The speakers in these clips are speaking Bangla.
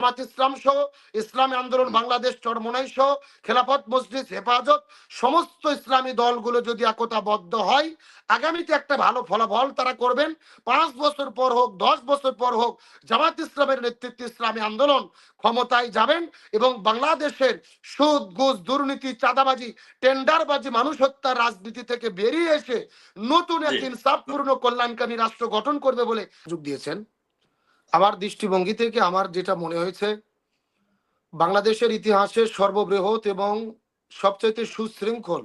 জামাত ইসলাম সহ ইসলামী আন্দোলন বাংলাদেশ চরমনাই সহ খেলাফত মসজিদ হেফাজত সমস্ত ইসলামী দলগুলো যদি একতাবদ্ধ হয় আগামীতে একটা ভালো ফলাফল তারা করবেন পাঁচ বছর পর হোক দশ বছর পর হোক জামাত ইসলামের নেতৃত্বে ইসলামী আন্দোলন ক্ষমতায় যাবেন এবং বাংলাদেশের সুদ ঘুষ দুর্নীতি চাঁদাবাজি টেন্ডারবাজি মানুষ হত্যার রাজনীতি থেকে বেরিয়ে এসে নতুন এক। ইনসাফপূর্ণ কল্যাণকামী রাষ্ট্র গঠন করবে বলে যোগ দিয়েছেন আমার দৃষ্টিভঙ্গি থেকে আমার যেটা মনে হয়েছে, বাংলাদেশের ইতিহাসে সর্ববৃহৎ এবং সবচাইতে সুশৃঙ্খল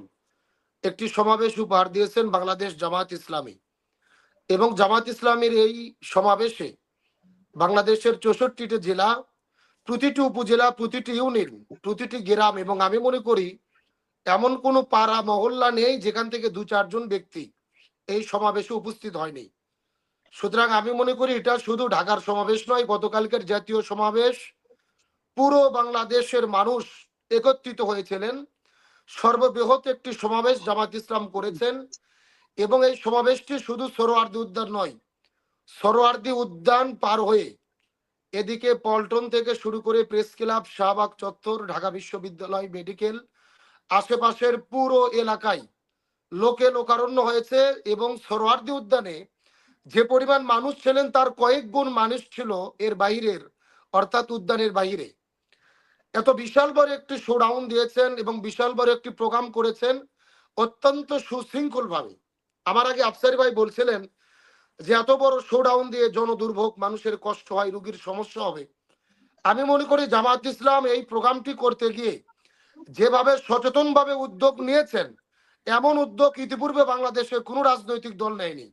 একটি সমাবেশ উপহার দিয়েছেন বাংলাদেশ জামাত ইসলামী। এবং জামাত ইসলামের এই সমাবেশে বাংলাদেশের চৌষট্টিটি জেলা, প্রতিটি উপজেলা, প্রতিটি ইউনিয়ন, প্রতিটি গ্রাম এবং আমি মনে করি এমন কোনো পাড়া মহল্লা নেই যেখান থেকে দু চারজন ব্যক্তি এই সমাবেশে উপস্থিত হয়নি। সুতরাং আমি মনে করি এটা শুধু ঢাকার সমাবেশ নয়, গতকালকের জাতীয় সমাবেশ পুরো বাংলাদেশের মানুষ একত্রিত হয়েছিলেন। সর্ববৃহৎ একটি সমাবেশ জামাত ইসলাম করেছেন এবং এই সমাবেশটি শুধু সরোয়ার্দি উদ্যান নয়, সরোয়ার্দি উদ্যান পার হয়ে এদিকে পল্টন থেকে শুরু করে প্রেস ক্লাব, শাহবাগ চত্বর, ঢাকা বিশ্ববিদ্যালয়, মেডিকেল আশেপাশের পুরো এলাকায় লোকে লোকারণ্য হয়েছে এবং সরোয়ার্দি উদ্যানে যে পরিমাণ মানুষ ছিলেন তার কয়েক গুণ মানুষ ছিল এর বাইরের, অর্থাৎ উদ্যানের বাইরে। এত বিশাল বড় একটি শোডাউন দিয়েছেন এবং বিশাল বড় একটি প্রোগ্রাম করেছেন অত্যন্ত সুশৃঙ্খল ভাবে আমার আগে আফসারি ভাই বলছিলেন যে, এত বড় শোডাউন দিয়ে জনদুর্ভোগ, মানুষের কষ্ট হয়, রুগীর সমস্যা হবে। আমি মনে করি জামাত ইসলাম এই প্রোগ্রামটি করতে গিয়ে যেভাবে সচেতন ভাবে উদ্যোগ নিয়েছেন, এমন উদ্যোগ ইতিপূর্বে বাংলাদেশে কোনো রাজনৈতিক দল নেয়নি।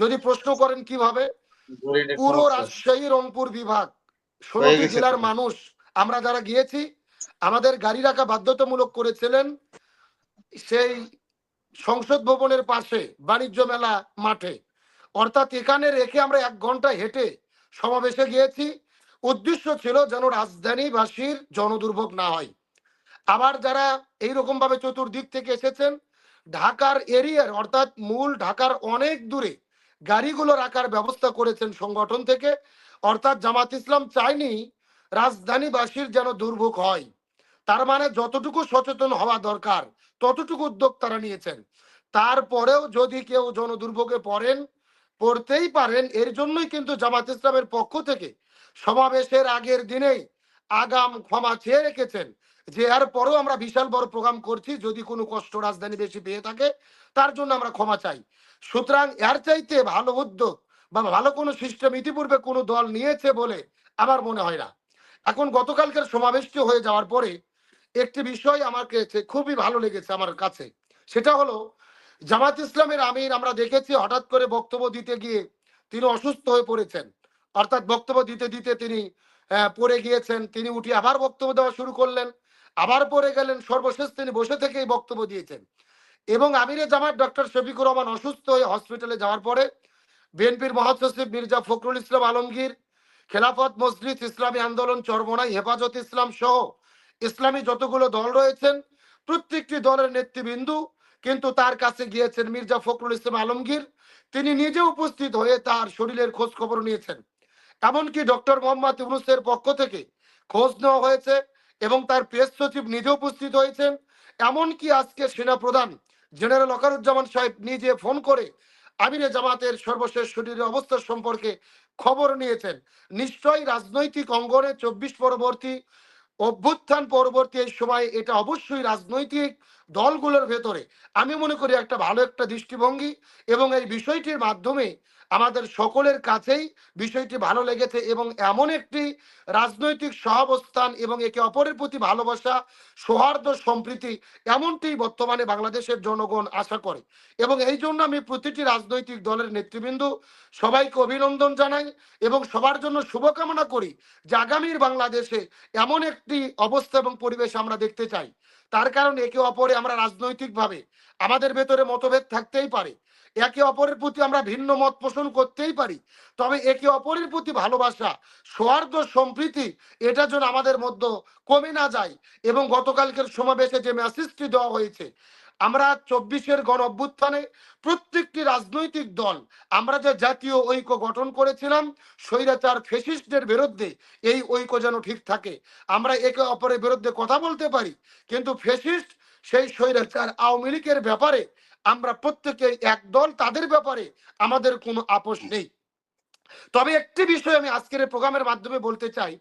যদি প্রশ্ন করেন কীভাবে? পুরো রাজশাহী রংপুর বিভাগ ষোলোটি জেলার মানুষ আমরা যারা গিয়েছি আমাদের গাড়ি রাখা বাধ্যতামূলক করেছিলেন সেই সংসদ ভবনের পাশে বাণিজ্য মেলা মাঠে। অর্থাৎ এখানে রেখে আমরা এক ঘণ্টা হেঁটে সমাবেশে গিয়েছি। উদ্দেশ্য ছিল যেন রাজধানীবাসীর জনদুর্ভোগ না হয়। আবার যারা এইরকম ভাবে চতুর্দিক থেকে এসেছেন ঢাকার এরিয়ার অর্থাৎ মূল ঢাকার অনেক দূরে গাড়িগুলো রাখার ব্যবস্থা করেছেন সংগঠন থেকে। অর্থাৎ জামাত ইসলাম চায়নি রাজধানীবাসীর যেন দুর্ভোগ হয়। তার মানে যতটুকু সচেতন হওয়া দরকার, ততটুকু উদ্যোগ তারা নিয়েছেন। তারপরেও যদি কেউ জনদুর্ভোগে পড়েন, পড়তেই পারেন, এর জন্যই কিন্তু জামাত ইসলামের পক্ষ থেকে সমাবেশের আগের দিনেই আগাম ক্ষমা চেয়ে রেখেছেন যে এর পরেও আমরা বিশাল বড় প্রোগ্রাম করছি, যদি কোনো কষ্ট রাজধানী বেশি পেয়ে থাকে, তার জন্য আমরা ক্ষমা চাই। সুতরাং এর চাইতে ভালো উদ্যোগ বা ভালো কোনো সিস্টেম ইতিপূর্বে কোনো দল নিয়েছে বলে আমার মনে হয় না। এখন গতকালকের সমাবেশটি হয়ে যাওয়ার পরে একটি বিষয় আমার কাছে খুবই ভালো লেগেছে আমার কাছে। সেটা হলো, জামাত ইসলামের আমির আমরা দেখেছি হঠাৎ করে বক্তব্য দিতে গিয়ে তিনি অসুস্থ হয়ে পড়েছেন। অর্থাৎ বক্তব্য দিতে দিতে তিনি পড়ে গিয়েছেন। তিনি উঠে আবার বক্তব্য দেওয়া শুরু করলেন। আবার পড়ে গেলেন, সর্বশেষ তিনি বসে থেকেই বক্তব্য দিয়েছেন। এবং আমিরে জামাত ডক্টর শফিকুর রহমান অসুস্থ হয়ে হসপিটালে যাওয়ার পরে বিএনপির মহাসচিব মির্জা ফখরুল ইসলাম আলমগীর, খেলাফত, মসজিদ, ইসলামী আন্দোলন, চরমনাই, হেফাজত ইসলাম সহ ইসলামী যতগুলো দল রয়েছেন, প্রত্যেকটি দলের নেতৃবৃন্দু কিন্তু তার কাছে গিয়েছেন মির্জা ফখরুল ইসলাম আলমগীর। তিনি নিজে উপস্থিত হয়ে তার শরীরের খোঁজ খবর নিয়েছেন। এমনকি ডক্টর মোহাম্মদ ইউনুসের পক্ষ থেকে খোঁজ নেওয়া হয়েছে এবং তার প্রেস সচিব নিজে উপস্থিত হয়েছেন। এমনকি আজকে সেনা প্রধান জেনারেল অকারুজ্জামান সাহেব নিজে ফোন করে আমিরে জামাতের সর্বশেষ শরীরের অবস্থা সম্পর্কে খবর নিয়েছেন। নিশ্চয়ই রাজনৈতিক অঙ্গনে চব্বিশ পরবর্তী অভ্যুত্থান পরবর্তী এই সময় এটা অবশ্যই রাজনৈতিক দলগুলোর ভেতরে। আমি মনে করি একটা ভালো একটা দৃষ্টিভঙ্গি এবং এই বিষয়টির মাধ্যমে আমাদের সকলের কাছেই বিষয়টি ভালো লেগেছে এবং এমন একটি রাজনৈতিক সহাবস্থান এবং একে অপরের প্রতি ভালোবাসা, সৌহার্দ্য, সম্প্রীতি এমনটি বর্তমানে বাংলাদেশের জনগণ আশা করে। এবং এই জন্য আমি প্রতিটি রাজনৈতিক দলের নেতৃবৃন্দ সবাইকে অভিনন্দন জানাই এবং সবার জন্য শুভকামনা করি যে আগামীর বাংলাদেশে এমন একটি অবস্থা এবং পরিবেশ আমরা দেখতে চাই। তার কারণে একে অপরে আমরা রাজনৈতিকভাবে আমাদের ভেতরে মতভেদ থাকতেই পারে। একে অপরের প্রতি আমরা ভিন্ন মত পোষণ করতেই পারি। তবে একে অপরের প্রতি ভালোবাসা সৌহার্দ সম্প্রীতি, এটা যেন আমাদের মধ্যে কমে না যায় এবং গতকালকের সমাবেশে যে মেসেজটি দেওয়া হয়েছে আমরা চব্বিশের গণ অভ্যুত্থানে প্রত্যেকটি রাজনৈতিক দল, আমরা যে জাতীয় ঐক্য গঠন করেছিলাম, স্বৈরাচার ফেসিস্টদের বিরুদ্ধে এই ঐক্য যেন ঠিক থাকে। আমরা একে অপরের বিরুদ্ধে কথা বলতে পারি, কিন্তু ফেসিস্ট সেই স্বৈরাচার আওয়ামী লীগের ব্যাপারে, আমরা প্রত্যেকে এক দল, তাদের ব্যাপারে আমাদের কোনো আপোষ নেই। তবে একটি বিষয় আমি আজকের প্রোগ্রামের মাধ্যমে বলতে চাই।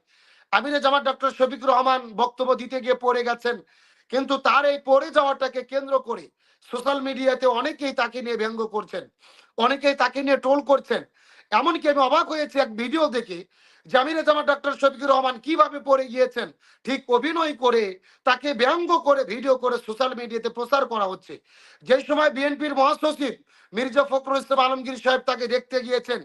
আমিরে জামাত ডক্টর শফিক রহমান বক্তব্য দিতে গিয়ে পড়ে গেছেন কিন্তু তার এই পড়ে যাওয়াটাকে কেন্দ্র করে সোশ্যাল মিডিয়াতে অনেকেই তাকে নিয়ে ব্যঙ্গ করছেন, অনেকেই তাকে নিয়ে টোল করছেন। এমনকি আমি অবাক হয়েছি এক ভিডিও দেখে জামিনে জামা ডক্টর শফিকুর রহমান কীভাবে পড়ে গিয়েছেন, ঠিক অভিনয় করে তাকে ব্যঙ্গ করে ভিডিও করে সোশ্যাল মিডিয়াতে প্রচার করা হচ্ছে। যে সময় বিএনপির মহাসচিব মির্জা ফখরুল ইসলাম আলমগীর সাহেব তাকে দেখতে গিয়েছেন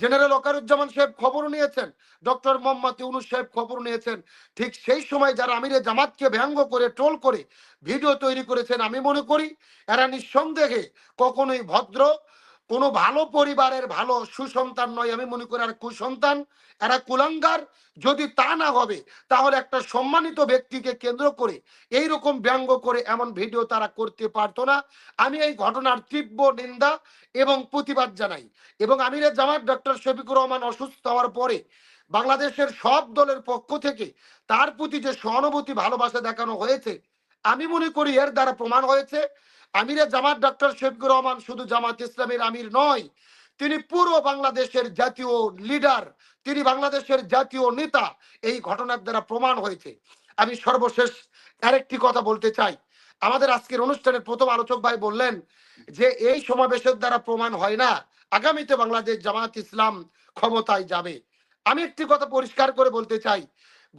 জেনারেল ওকারুজ্জামান সাহেব খবর নিয়েছেন, ডক্টর মোহাম্মদ ইউনুস সাহেব খবর নিয়েছেন। ঠিক সেই সময় যারা আমিরে জামাতকে ব্যঙ্গ করে, ট্রোল করে ভিডিও তৈরি করেছেন, আমি মনে করি এরা নিঃসন্দেহে কখনোই ভদ্র কোনো ভালো পরিবারের ভালো সুসন্তান নয়, আমি মনে করি আর কুসন্তান, এরা কুলাঙ্গার। যদি তা না হবে, তাহলে একটা সম্মানিত ব্যক্তিকে কেন্দ্র করে এই রকম ব্যঙ্গ করে এমন ভিডিও তারা করতে পারতো না। আমি এই ঘটনার তীব্র নিন্দা এবং প্রতিবাদ জানাই। এবং আমিরে জামাত ডক্টর শফিকুর রহমান অসুস্থ হওয়ার পরে বাংলাদেশের সব দলের পক্ষ থেকে তার প্রতি যে সহানুভূতি, ভালোবাসা দেখানো হয়েছে, আমি মনে করি এর দ্বারা প্রমাণ হয়েছে আমিরে জামাত ডক্টর শফিকুর রহমান শুধু জামাত ইসলামের আমির নয়, তিনি পুরো বাংলাদেশের জাতীয় লিডার, তিনি বাংলাদেশের জাতীয় নেতা, এই ঘটনার দ্বারা প্রমাণ হয়েছে। আমি সর্বশেষ আরেকটি কথা বলতে চাই। আমাদের আজকের অনুষ্ঠানের প্রথম আলোচক ভাই বললেন যে, এই সমাবেশের দ্বারা প্রমাণ হয় না আগামীতে বাংলাদেশ জামাত ইসলাম ক্ষমতায় যাবে। আমি একটি কথা পরিষ্কার করে বলতে চাই।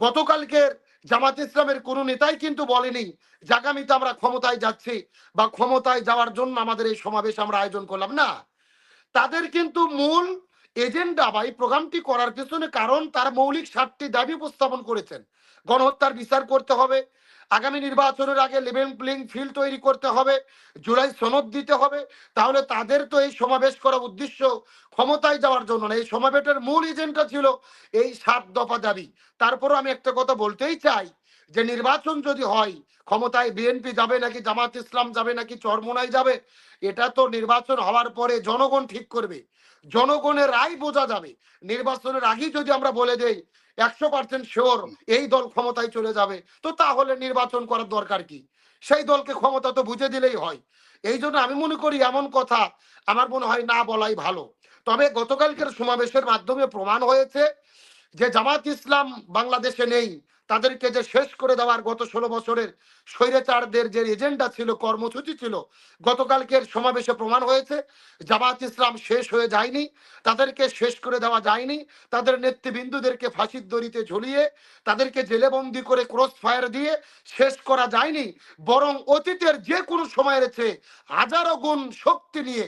গতকালকের জামাত ইসলামের কোন নেতাই কিন্তু বলেনি যে আগামীতে আমরা ক্ষমতায় যাচ্ছি বা ক্ষমতায় যাওয়ার জন্য আমাদের এই সমাবেশ আমরা আয়োজন করলাম। না, তাদের কিন্তু মূল এজেন্ডা বা এই প্রোগ্রামটি করার পেছনে কারণ তার মৌলিক সাতটি দাবি উপস্থাপন করেছেন। গণহত্যার বিচার করতে হবে আগামী নির্বাচনের আগে লেভেল প্লেইং ফিল্ড তৈরি করতে হবে, জুলাই সনদ দিতে হবে, তাহলে তাদের তো এই সমাবেশ করার উদ্দেশ্য ক্ষমতায় যাওয়ার জন্য না। এই সমাবেশের মূল এজেন্ডা ছিল এই সাত দফা দাবি। তারপরও আমি একটা কথা বলতেই চাই যে নির্বাচন যদি হয়, ক্ষমতায় বিএনপি যাবে নাকি জামাত ইসলাম যাবে নাকি চরমোনাই যাবে, এটা তো নির্বাচন হওয়ার পরে জনগণ ঠিক করবে। জনগণের রায় বোঝা যাবে। নির্বাচনের আগেই যদি আমরা বলে দেই, একশো পার্সেন্ট শিওর এই দল ক্ষমতায় চলে যাবে, তো তাহলে নির্বাচন করার দরকার কি? সেই দলকে ক্ষমতা তো বুঝে দিলেই হয়। এই জন্য আমি মনে করি এমন কথা আমার মনে হয় না বলাই ভালো। তবে গতকালকের সমাবেশের মাধ্যমে প্রমাণ হয়েছে যে জামাত ইসলাম বাংলাদেশে নেই। তাদেরকে যে শেষ করে দেওয়ার গত ষোলো বছরের স্বৈরাচারদের যে এজেন্ডা ছিল, কর্মসূচি ছিল, গতকালকের সমাবেশে প্রমাণ হয়েছে, জামাত ইসলাম শেষ হয়ে যায়নি, তাদেরকে শেষ করে দেওয়া যায়নি, তাদের নেতৃবৃন্দুদেরকে ফাঁসির দড়িতে ঝুলিয়ে, তাদেরকে জেলেবন্দি করে ক্রস ফায়ার দিয়ে শেষ করা যায়নি, বরং অতীতের যে কোনো সময়ের চেয়ে হাজারো গুণ শক্তি নিয়ে,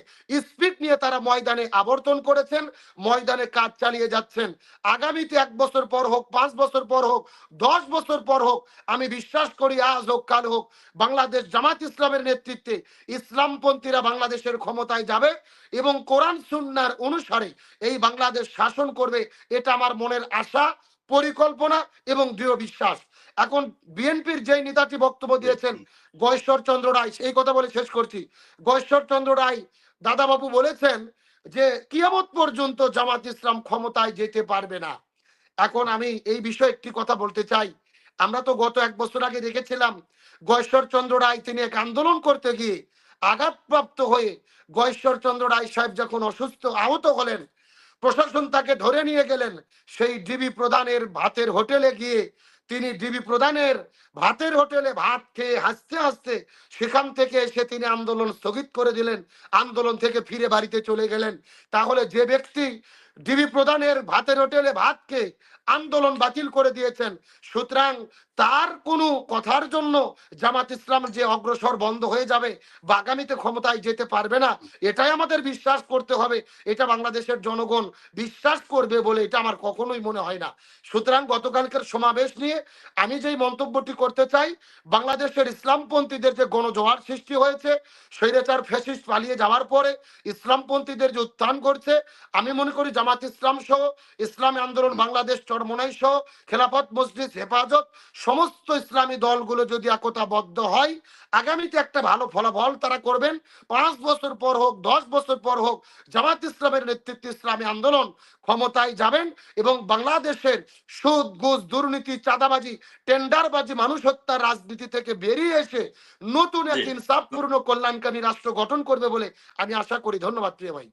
স্পিড নিয়ে তারা ময়দানে আবর্তন করেছেন, ময়দানে কাজ চালিয়ে যাচ্ছেন। আগামীতে এক বছর পর হোক, পাঁচ বছর পর হোক দশ বছর পর হোক আমি বিশ্বাস করি আজ হোক কাল হোক বাংলাদেশ জামাত ইসলামের নেতৃত্বে ইসলামপন্থীরা বাংলাদেশের ক্ষমতায় যাবে এবং কোরআন সুন্নার অনুসারে এই বাংলাদেশ শাসন করবে এটা আমার মনের আশা পরিকল্পনা এবং দৃঢ় বিশ্বাস। এখন বিএনপির যে নেতাটি বক্তব্য দিয়েছেন গয়েশ্বর চন্দ্র রায় এই কথা বলে শেষ করছি। গয়েশ্বর চন্দ্র রায় দাদাবাবু বলেছেন যে কিয়ামত পর্যন্ত জামাত ইসলাম ক্ষমতায় যেতে পারবে না। এখন আমি এই বিষয়ে একটি কথা বলতে চাই। আমরা তো গত এক বছর আগে দেখেছিলাম গয়েশ্বর চন্দ্র রায় তিনি এক আন্দোলন করতে গিয়ে আঘাতপ্রাপ্ত হয়ে গয়েশ্বর চন্দ্র রায় সাহেব যখন অসুস্থ আহত হলেন, প্রশাসন তাকে ধরে নিয়ে গেলেন। সেই ডিবি প্রধানের ভাতের হোটেলে গিয়ে তিনি ডিবি প্রধানের ভাতের হোটেলে ভাত খেয়ে হাসতে হাসতে সেখান থেকে এসে তিনি আন্দোলন স্থগিত করে দিলেন। আন্দোলন থেকে ফিরে বাড়িতে চলে গেলেন। তাহলে যে ব্যক্তি ডিবি প্রধানের ভাতের হোটেলে ভাতকে আন্দোলন বাতিল করে দিয়েছেন। সুতরাং তার কোনো কথার জন্য জামাত ইসলাম যে অগ্রসর বন্ধ হয়ে যাবে বা আগামীতে ক্ষমতায় যেতে পারবে না, এটাই আমাদের বিশ্বাস করতে হবে। এটা বাংলাদেশের জনগণ বিশ্বাস করবে বলে এটা আমার কখনোই মনে হয় না। সুতরাং গতকালকের সমাবেশ নিয়ে আমি যেই মন্তব্যটি করতে চাই, বাংলাদেশের ইসলামপন্থীদের যে গণজোয়ার সৃষ্টি হয়েছে, স্বৈরাচার ফ্যাসিস্ট পালিয়ে যাওয়ার পরে ইসলামপন্থীদের যে উত্থান করছে আমি মনে করি জামাত ইসলাম সহ, ইসলামী আন্দোলন বাংলাদেশ চরমনাই সহ, খেলাফত মসজিদ হেফাজত সমস্ত ইসলামী দলগুলো যদি একতাবদ্ধ হয় আগামীতে একটা ভালো ফলাফল তারা করবেন। পাঁচ বছর পর হোক দশ বছর পর হোক জামাত ইসলামের নেতৃত্বে ইসলামী আন্দোলন ক্ষমতায় যাবেন এবং বাংলাদেশের সুদ ঘুষ দুর্নীতি চাঁদাবাজি টেন্ডারবাজি মানুষ হত্যার রাজনীতি থেকে বেরিয়ে এসে নতুন এক। ইনসাফপূর্ণ কল্যাণকামী রাষ্ট্র গঠন করবে বলে আমি আশা করি। ধন্যবাদ প্রিয় ভাই।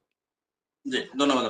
জি ধন্যবাদ।